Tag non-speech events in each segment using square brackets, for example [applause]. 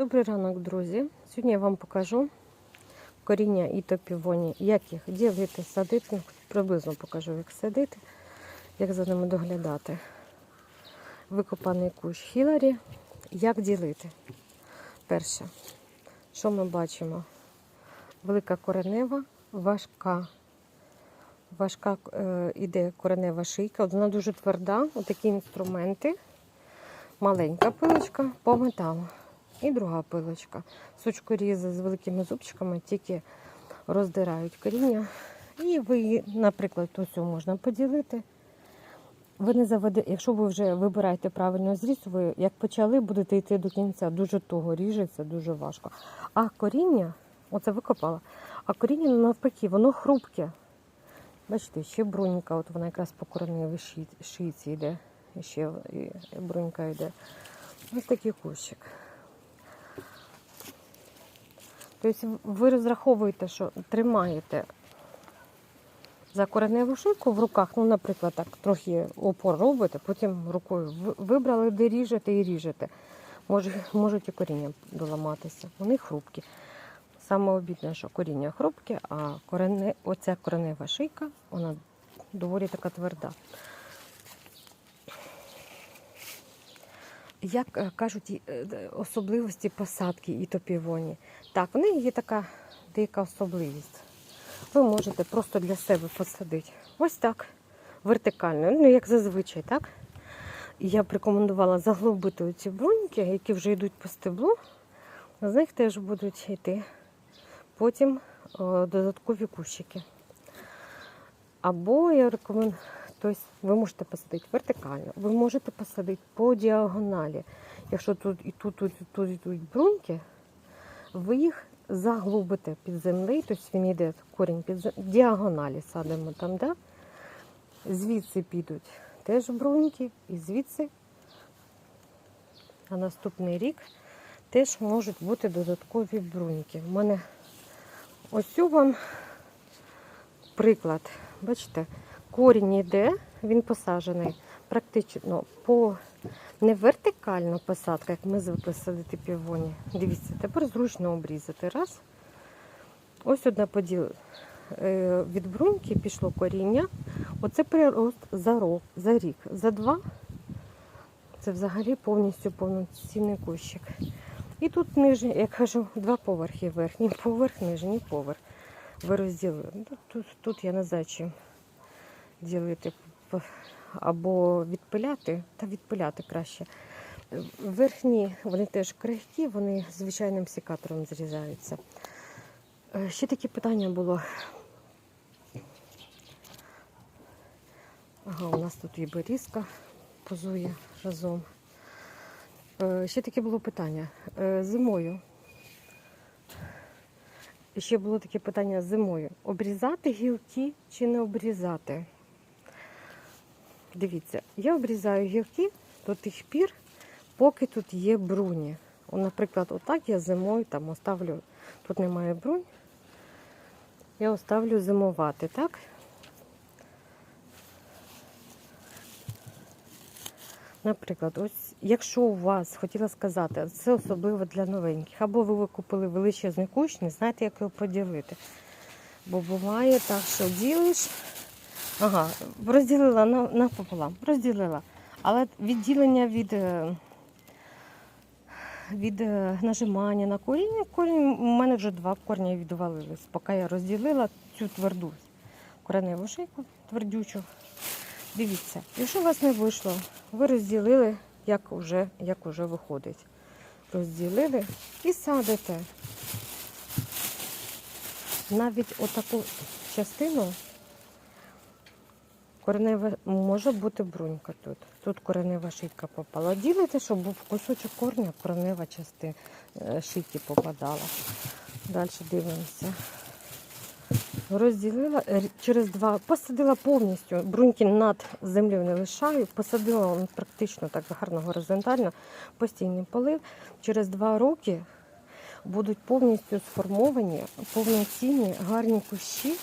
Добрий ранок, друзі. Сьогодні я вам покажу коріння і топівоні, як їх ділити, садити. Приблизно покажу, як садити, як за ними доглядати. Викопаний кущ Хіларі. Як ділити? Перше, що ми бачимо? Велика коренева, важка. Важка е, іде коренева шийка. Вона дуже тверда. Отакі інструменти. Маленька пилочка по металу. І друга пилочка. Сучкорізи з великими зубчиками тільки роздирають коріння. І ви, наприклад, ось можна поділити. Ви не заведе, якщо ви вже вибираєте правильно зріз, ви як почали, будете йти до кінця. Дуже туго ріжеться, дуже важко. А коріння, оце викопала, а коріння навпаки, воно хрупке. Бачите, ще брунька, от вона якраз по кореневій ши- шийці йде. Ще брунька йде. Ось такий кущик. Тобто ви розраховуєте, що тримаєте за кореневу шийку в руках, ну, наприклад, так трохи опор робите, потім рукою вибрали, де ріжете і ріжете. Може, можуть і коріння доламатися. Вони хрупкі. Саме обідне, що коріння хрупке, а корене, оця коренева шийка, вона доволі така тверда. Як е, кажуть, е, особливості посадки і топівоні. Так, в неї є така деяка особливість. Ви можете просто для себе посадити. Ось так, вертикально, ну як зазвичай, так? Я б рекомендувала заглибити оці бруньки, які вже йдуть по стеблу. З них теж будуть йти потім о, додаткові кущики. Або я рекомендую, тобто ви можете посадити вертикально, ви можете посадити по діагоналі. Якщо тут і тут, тут, і тут йдуть бруньки, ви їх заглубите під землею, тобто він йде корінь під зем- діагоналі садимо там, да? звідси підуть теж бруньки, і звідси на наступний рік теж можуть бути додаткові бруньки. У мене ось вам приклад. Бачите, корінь йде, він посаджений практично по не вертикальна посадка, як ми звикли садити півоні. Дивіться, тепер зручно обрізати. Раз. Ось одне поділ е, від бруньки пішло коріння. Оце прирост за рок, за рік, за два. Це взагалі повністю повноцінний кущик. І тут нижній, я кажу, два поверхи. Верхній поверх, нижній поверх. Ви розділили. Ну, Тут, тут я не знаю, чим ділити або відпиляти, та відпиляти краще. Верхні, вони теж крихкі, вони звичайним сікатором зрізаються. Е, Ще таке питання було. Ага, у нас тут і берізка позує разом. Е, Ще таке було питання. Е, Зимою. Ще було таке питання зимою. Обрізати гілки чи не обрізати? Дивіться, я обрізаю гілки до тих пір, поки тут є бруні. О, наприклад, отак я зимою там оставлю, тут немає брунь, я оставлю зимувати, так? Наприклад, ось якщо у вас хотіла сказати, це особливо для новеньких, або ви купили величезний кущ, не знаєте, як його поділити. Бо буває так, що ділиш, ага, розділила на- напополам, розділила. Але відділення від, е, від е, нажимання на коріння, корінь, у мене вже два корня відвалились, поки я розділила цю тверду кореневу шийку, твердючу. Дивіться, якщо у вас не вийшло, ви розділили, як уже, як уже виходить. Розділили і садите. Навіть отаку частину коренева може бути брунька тут. Тут коренева шийка попала. Ділите, щоб був кусочок корня, коренева частина е, шийки попадала. Далі дивимося. Розділила е, через два, посадила повністю, бруньки над землею не лишаю, посадила практично так гарно горизонтально, постійний полив. Через два роки будуть повністю сформовані, повноцінні, гарні кущі,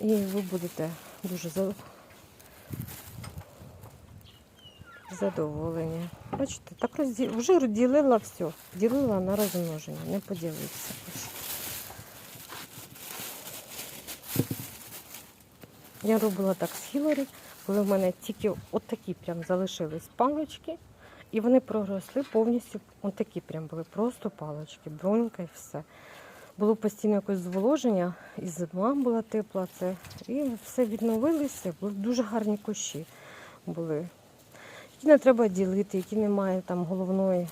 і ви будете дуже задоволені. Бачите, так розді... вже розділила все. Ділила на розмноження, не поділився. Я робила так з Хіларі, коли в мене тільки отакі прям залишились палочки, і вони проросли повністю, отакі прям були, просто палочки, бронька і все. Було постійно якось зволоження, і зима була тепла, це, і все відновилося, були дуже гарні кущі були. Які не треба ділити, які немає там головної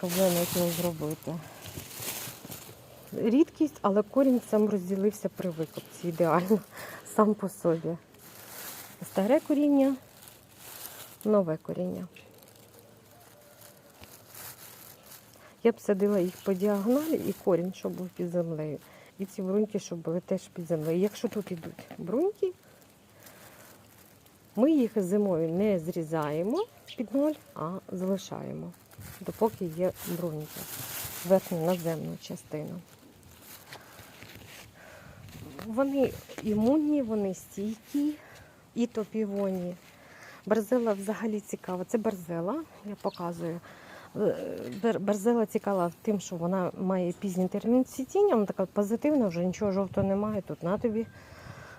проблеми, які зробити. Рідкість, але корінь сам розділився при викопці ідеально, [laughs] сам по собі. Старе коріння, нове коріння. Я б садила їх по діагоналі і корінь, щоб був під землею. І ці бруньки, щоб були теж під землею. Якщо тут йдуть бруньки, ми їх зимою не зрізаємо під ноль, а залишаємо, допоки є бруньки, верхню наземну частину. Вони імунні, вони стійкі і топівоні. Барзела взагалі цікава. Це барзела, я показую. Е, Барзела цікава тим, що вона має пізній термін цвітіння, вона така позитивна, вже нічого жовтого немає. Тут на тобі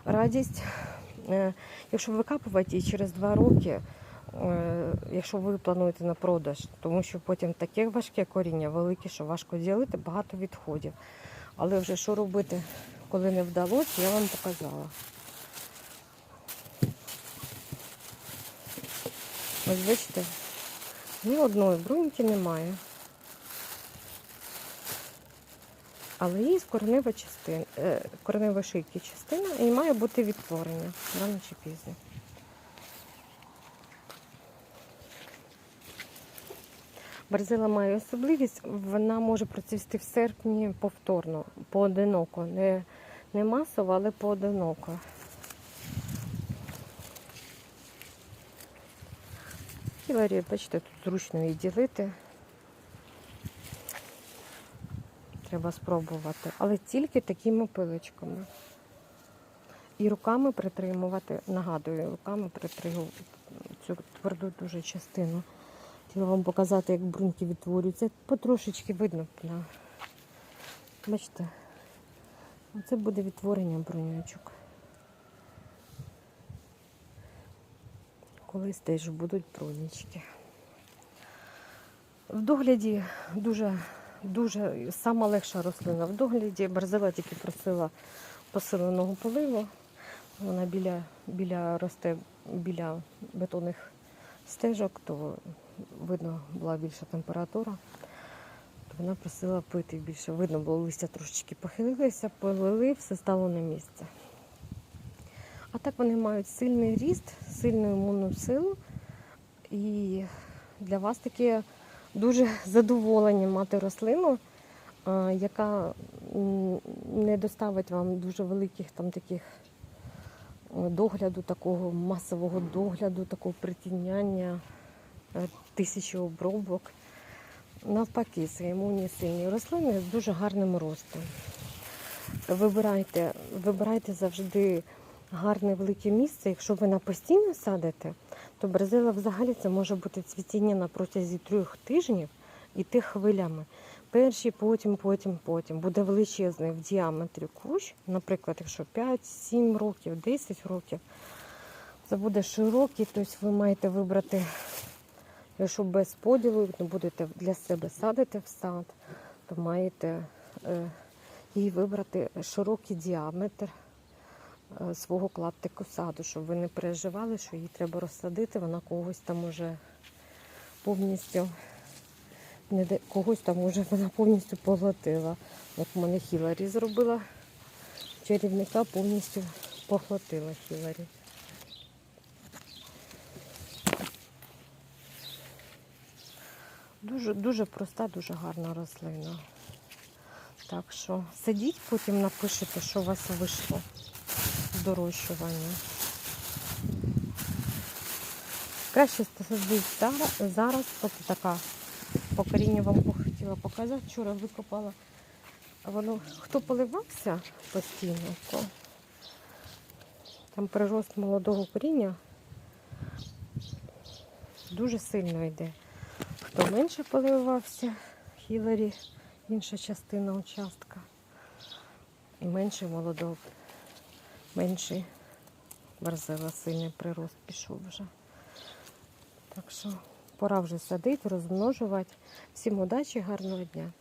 радість. Е, Якщо викапувати її через два роки, е, якщо ви плануєте на продаж, тому що потім таке важке коріння велике, що важко ділити, багато відходів. Але вже що робити, коли не вдалося, я вам показала. Ось бачите, ні одної бруньки немає. Але є коренева частина, е, коренева шийки частина і має бути відтворення рано чи пізно. Барзила має особливість, вона може процвісти в серпні повторно, поодиноко. Не, не масово, але поодиноко. Хіларі, бачите, тут зручно її ділити. Треба спробувати, але тільки такими пилочками. І руками притримувати, нагадую, руками притримувати цю тверду дуже частину. Хотіла вам показати, як бруньки відтворюються. Потрошечки видно. Бачите, це буде відтворення бруньочок. Колись теж будуть брунічки. В догляді дуже дуже сама легша рослина в догляді. Барзела тільки просила посиленого поливу. Вона біля, біля росте біля бетонних стежок, то видно була більша температура. То вона просила пити більше. Видно було, листя трошечки похилилися, полили, все стало на місце. А так вони мають сильний ріст, сильну імунну силу. І для вас таке дуже задоволення мати рослину, яка не доставить вам дуже великих там таких е, догляду, такого масового догляду, такого притіняння, е, тисячі обробок. Навпаки, це імунні сильні рослини з дуже гарним ростом. Вибирайте, вибирайте завжди гарне велике місце. Якщо ви на постійно садите, то бразила взагалі це може бути цвітіння на протязі трьох тижнів і тих хвилями. Перші, потім, потім, потім. Буде величезний в діаметрі кущ, наприклад, якщо 5, 7 років, 10 років, це буде широкий, тобто ви маєте вибрати, якщо без поділу, не будете для себе садити в сад, то маєте е, їй вибрати широкий діаметр е, свого клаптику саду, щоб ви не переживали, що її треба розсадити, вона когось там уже повністю не де- когось там уже вона повністю поглотила. Як в мене Хіларі зробила, чарівника повністю поглотила Хіларі. Дуже, дуже проста, дуже гарна рослина. Так що сидіть, потім напишете, що у вас вийшло з дорощування. Краще садити зараз, поки така по корінню вам хотіла показати. Вчора викопала. Воно хто поливався постійно, то там прирост молодого коріння дуже сильно йде. Хто менше поливався, Хіларі, інша частина участка. І менший молодок, менший барзела, сильний прирост пішов вже. Так що пора вже садити, розмножувати. Всім удачі, гарного дня!